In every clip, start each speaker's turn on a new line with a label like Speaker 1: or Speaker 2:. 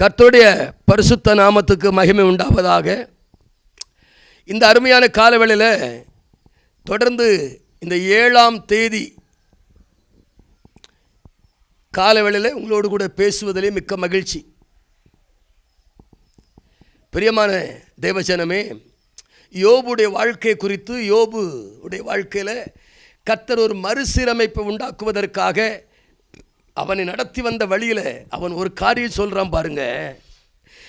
Speaker 1: கர்த்தருடைய பரிசுத்த நாமத்துக்கு மகிமை உண்டாவதாக. இந்த அருமையான காலவேளையில் தொடர்ந்து இந்த ஏழாம் தேதி காலவேளையில் உங்களோடு கூட பேசுவதிலே மிக்க மகிழ்ச்சி. பிரியமான தேவஜனமே யோபுடைய வாழ்க்கை குறித்து யோபு உடைய வாழ்க்கையில் கர்த்தர் ஒரு மறுசீரமைப்பை உண்டாக்குவதற்காக அவனை நடத்தி வந்த வழியில் அவன் ஒரு காரியம் சொல்கிறான் பாருங்க.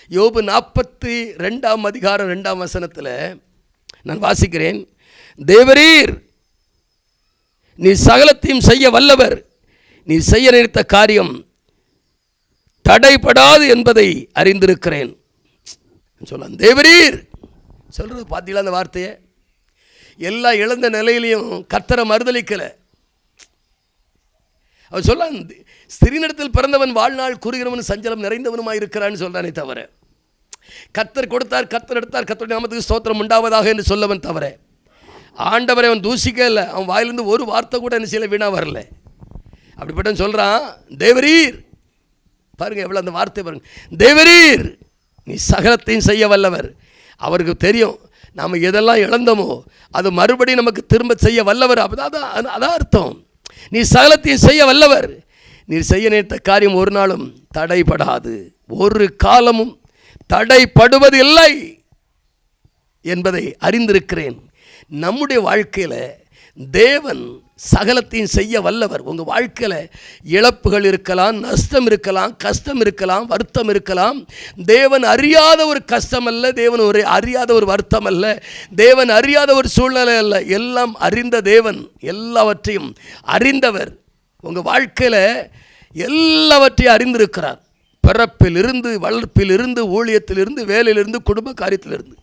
Speaker 1: யோபு நாற்பத்தி ரெண்டாம் அதிகாரம் ரெண்டாம் வசனத்தில் நான் வாசிக்கிறேன். தேவரீர் நீ சகலத்தையும் செய்ய வல்லவர். நீ செய்ய நினைத்த காரியம் தடைபடாது என்பதை அறிந்திருக்கிறேன். சொல்லலாம் தேவரீர். சொல்கிறது பார்த்தீங்களா அந்த வார்த்தையை? எல்லா இழந்த நிலையிலையும் கத்தரை மறுதளிக்கலை அவர் சொல்ல ஸ்திரீனிடத்தில் பிறந்தவன் வாழ்நாள் கூறுகிறவன் சஞ்சலம் நிறைந்தவனுமாய் இருக்கிறான்னு சொல்கிறானே தவிர கத்தர் கொடுத்தார் கத்தர் எடுத்தார் கத்தர் நாமத்துக்கு ஸ்தோத்திரம் உண்டாவதாக என்று சொல்லவன் தவிர ஆண்டவரை அவன் தூசிக்க இல்லை அவன் வாயிலிருந்து ஒரு வார்த்தை கூட என்ன செய்யல வீணாக வரல. அப்படிப்பட்டவன் சொல்கிறான் தேவரீர். பாருங்க எவ்வளோ அந்த வார்த்தை பாருங்க. தேவரீர் நீ சகலத்தையும் செய்ய வல்லவர். அவருக்கு தெரியும் நாம் எதெல்லாம் இழந்தோமோ அது மறுபடியும் நமக்கு திரும்ப செய்ய வல்லவர். அப்படி அதான் அதான் அர்த்தம். நீ சகலத்தையும் செய்ய வல்லவர். நீ செய்ய நினைத்த காரியம் ஒரு நாளும் தடைபடாது. ஒரு காலமும் தடைப்படுவதில்லை என்பதை அறிந்திருக்கிறேன். நம்முடைய வாழ்க்கையில் தேவன் சகலத்தையும் செய்ய வல்லவர். உங்கள் வாழ்க்கையில் இழப்புகள் இருக்கலாம் நஷ்டம் இருக்கலாம் கஷ்டம் இருக்கலாம் வருத்தம் இருக்கலாம். தேவன் அறியாத ஒரு கஷ்டம் அல்ல தேவன் ஒரு அறியாத ஒரு வருத்தம் அல்ல தேவன் அறியாத ஒரு சூழ்நிலை அல்ல. எல்லாம் அறிந்த தேவன் எல்லாவற்றையும் அறிந்தவர். உங்கள் வாழ்க்கையில் எல்லாவற்றையும் அறிந்திருக்கிறார். பிறப்பிலிருந்து வளர்ப்பிலிருந்து ஊழியத்திலிருந்து வேலையிலிருந்து குடும்ப காரியத்திலிருந்து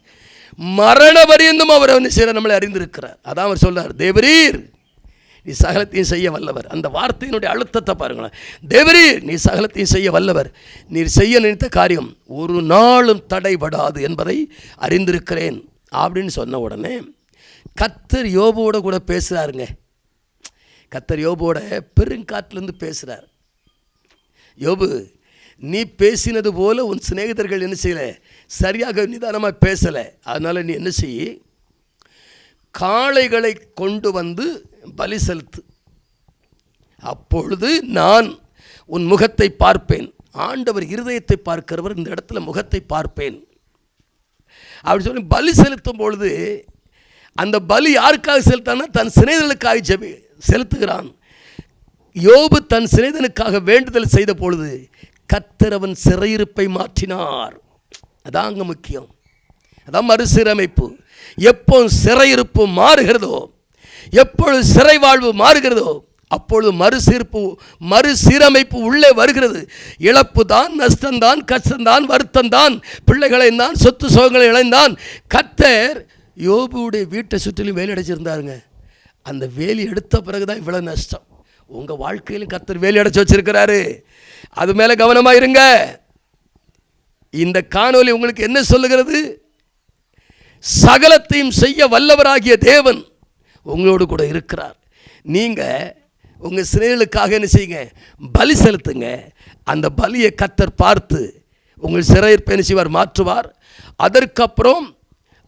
Speaker 1: மரண பரியந்தம் அவர் அவனை செய்கிற நம்மளை அறிந்திருக்கிறார். அதான் அவர் சொல்கிறார் தேவரீர் நீ சகலத்தையும் செய்ய வல்லவர். அந்த வார்த்தையினுடைய அழுத்தத்தை பாருங்களேன். தேவரீர் நீ சகலத்தையும் செய்ய வல்லவர். நீர் செய்ய நினைத்த காரியம் ஒரு நாளும் தடைபடாது என்பதை அறிந்திருக்கிறேன். அப்படின்னு சொன்ன உடனே கத்தர் யோபோட கூட பேசுகிறாருங்க கத்தர் யோபோட பெருங்காட்டிலேருந்து பேசுகிறார் யோபு நீ பேசினது போல உன் சிநேகிதர்கள் என்ன செய்யலை? சரியாக நிதானமாக பேசலை. அதனால் நீ என்ன செய்ய காளைகளை கொண்டு வந்து பலி செலுத்து. அப்பொழுது நான் உன் முகத்தை பார்ப்பேன். ஆண்டவர் இருதயத்தை பார்க்கிறவர் இந்த இடத்துல முகத்தை பார்ப்பேன். அப்படி சொல்லி பலி செலுத்தும் பொழுது அந்த பலி யாருக்காக செலுத்தானா தன் சிநேகிதர்களுக்காக ஜெபி செலுத்துகிறான். யோபு தன் சிநேகிதனுக்காக வேண்டுதல் செய்த பொழுது கத்தர் அவன் சிறையிருப்பை மாற்றினார். அதாங்க முக்கியம். அதான் மறுசீரமைப்பு. எப்போ சிறையிருப்பு மாறுகிறதோ எப்பொழுது சிறை வாழ்வு மாறுகிறதோ அப்பொழுது மறுசீர்ப்பு மறுசீரமைப்பு உள்ளே வருகிறது. இழப்பு தான் நஷ்டம்தான் கஷ்டம்தான் வருத்தம்தான் பிள்ளைகளை தான் சொத்து சுகங்களை இழந்தான். கத்தர் யோபுடைய வீட்டை சுற்றிலும் வேலி அடைச்சிருந்தாருங்க. அந்த வேலி எடுத்த பிறகு தான் இவ்வளோ நஷ்டம். உங்கள் வாழ்க்கையிலும் கத்தர் வேலி அடைச்சி வச்சிருக்கிறாரு. அது மேலே கவனமாக இருங்க. இந்த காணொலி உங்களுக்கு என்ன சொல்லுகிறது? சகலத்தையும் செய்ய வல்லவராகிய தேவன் உங்களோடு கூட இருக்கிறார். நீங்கள் உங்கள் சிறைகளுக்காக என்ன செய்யுங்க? பலி செலுத்துங்க. அந்த பலியை கத்தர் பார்த்து உங்கள் சிறையிருப்பை என்ன செய்வார் மாற்றுவார். அதற்கப்புறம்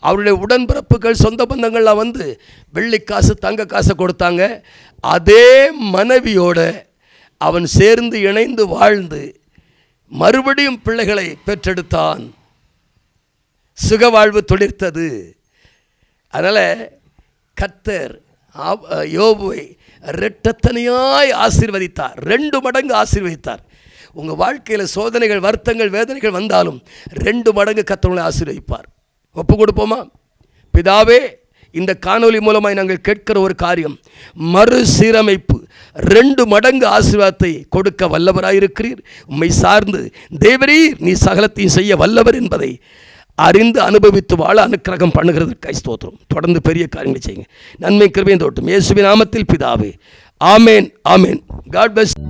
Speaker 1: அவருடைய உடன்பிறப்புகள் சொந்த பந்தங்கள்லாம் வந்து வெள்ளி காசு தங்க காசை கொடுத்தாங்க. அதே மனைவியோட அவன் சேர்ந்து இணைந்து வாழ்ந்து மறுபடியும் பிள்ளைகளை பெற்றெடுத்தான். சுகவாழ்வு துளிர்த்தது. அதனால் கத்தர் யோபுவை ரெட்டத்தனையாய் ஆசீர்வதித்தார். ரெண்டு மடங்கு ஆசீர்வதித்தார். உங்கள் வாழ்க்கையில் சோதனைகள் வருத்தங்கள் வேதனைகள் வந்தாலும் ரெண்டு மடங்கு கத்தவங்களை ஆசீர்வதிப்பார். ஒப்பு கொடுப்போமா பிதாவே இந்த காணொலி மூலமாய் நாங்கள் கேட்கிற ஒரு காரியம் மறுசீரமைப்பு. ரெண்டு மடங்கு ஆசீர்வாதத்தை கொடுக்க வல்லவராயிருக்கிறீர். உம்மை சார்ந்து தேவரீர் நீ சகலத்தையும் செய்ய வல்லவர் என்பதை அறிந்து அனுபவித்து வாழ அனுக்கிரகம் பண்ணுகிறதற்காய் ஸ்தோத்திரம். தொடர்ந்து பெரிய காரியங்களை செய்யுங்க. நன்மை கிருபையும் தோட்டும். இயேசுவின் நாமத்தில் பிதாவே. ஆமேன் ஆமேன். God best